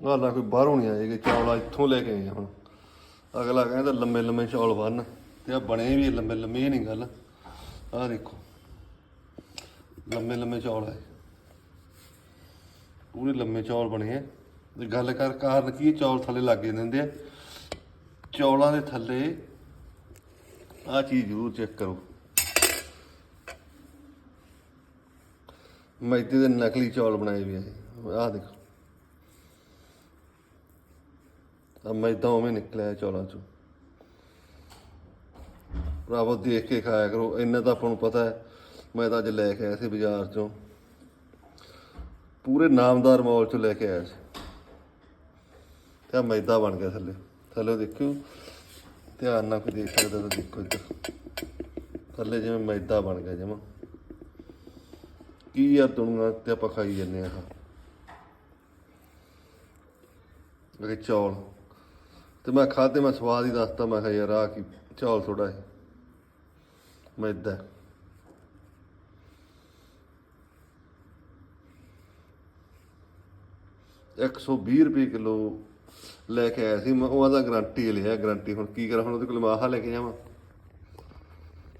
ਹਾਲਾਂ ਕੋਈ ਬਾਹਰੋਂ ਨਹੀਂ ਆਏਗੇ, ਚੌਲ ਇੱਥੋਂ ਲੈ ਕੇ ਆਏ ਆ ਹੁਣ। ਅਗਲਾ ਕਹਿੰਦਾ ਲੰਮੇ ਲੰਮੇ ਚੌਲ ਬਣ ਤੇ ਆ ਬਣੇ ਵੀ ਲੰਮੇ ਲੰਮੇ, ਇਹ ਨਹੀਂ ਗੱਲ। ਆਹ ਦੇਖੋ, ਲੰਮੇ ਲੰਮੇ ਚੌਲ ਆਏ ਪੂਰੇ ਲੰਮੇ ਚੌਲ ਬਣੇ ਆ। ਤੇ ਗੱਲ ਕਰ, ਕਾਰਨ ਕੀ ਚੌਲ ਥੱਲੇ ਲੱਗੇ ਦਿੰਦੇ ਆ। ਚੌਲਾਂ ਦੇ ਥੱਲੇ ਆਹ ਚੀਜ਼ ਜ਼ਰੂਰ ਚੈੱਕ ਕਰੋ। ਮੈਦੇ ਦੇ ਨਕਲੀ ਚੌਲ ਬਣਾਏ ਵੀ ਆ ਆਹ ਦੇਖੋ। ਆ ਮੈਦਾ ਉਵੇਂ ਨਿਕਲਿਆ ਚੌਲਾਂ ਚੋਂ। ਭਰਾਵੋ, ਦੇਖ ਕੇ ਖਾਇਆ ਕਰੋ। ਇੰਨਾ ਤਾਂ ਆਪਾਂ ਨੂੰ ਪਤਾ ਹੈ, ਮੈਂ ਤਾਂ ਅੱਜ ਲੈ ਕੇ ਆਇਆ ਸੀ ਬਾਜ਼ਾਰ ਚੋਂ। ਪੂਰੇ ਨਾਮਦਾਰ ਮਾਲ ਚੋਂ ਲੈ ਕੇ ਆਇਆ ਸੀ। ਤੇ ਮੈਦਾ ਬਣ ਗਿਆ ਥੱਲੇ। ਥੱਲੇ ਦੇਖਿਓ, ਧਿਆਨ ਨਾਲ ਕੋਈ ਦੇਖ ਸਕਦਾ ਤਾਂ ਦੇਖੋ ਇੱਧਰ। ਥੱਲੇ ਜਿਵੇਂ ਮੈਦਾ ਬਣ ਗਿਆ ਜਮਾ। ਕੀ ਆ ਦੁਨੀਆ ਤੇ ਆਪਾਂ ਖਾਈ ਜੰਨੇ ਆ ਇਹ ਚੌਲ। ਤੇ ਮੈਂ ਖਾਦੇ ਮੈਂ ਸਵਾਦ ਹੀ ਦੱਸਤਾ, ਮੈਂ ਕਿਹਾ ਯਾਰ ਆ ਕੀ ਚੌਲ ਥੋੜਾ ਹੈ ਮੈਦਾ ਹੈ। ਇੱਕ ਸੌ ਵੀਹ ਰੁਪਏ ਕਿਲੋ ਲੈ ਕੇ ਆਇਆ ਸੀ, ਮੈਂ ਉਹਦਾ ਗਾਰੰਟੀ ਲਿਆ, ਗਾਰੰਟੀ ਹੁਣ ਕੀ ਕਰਾਂ, ਹੁਣ ਉਹਦੇ ਕੋਲ ਮਾਹਾ ਲੈ ਕੇ ਜਾਵਾਂ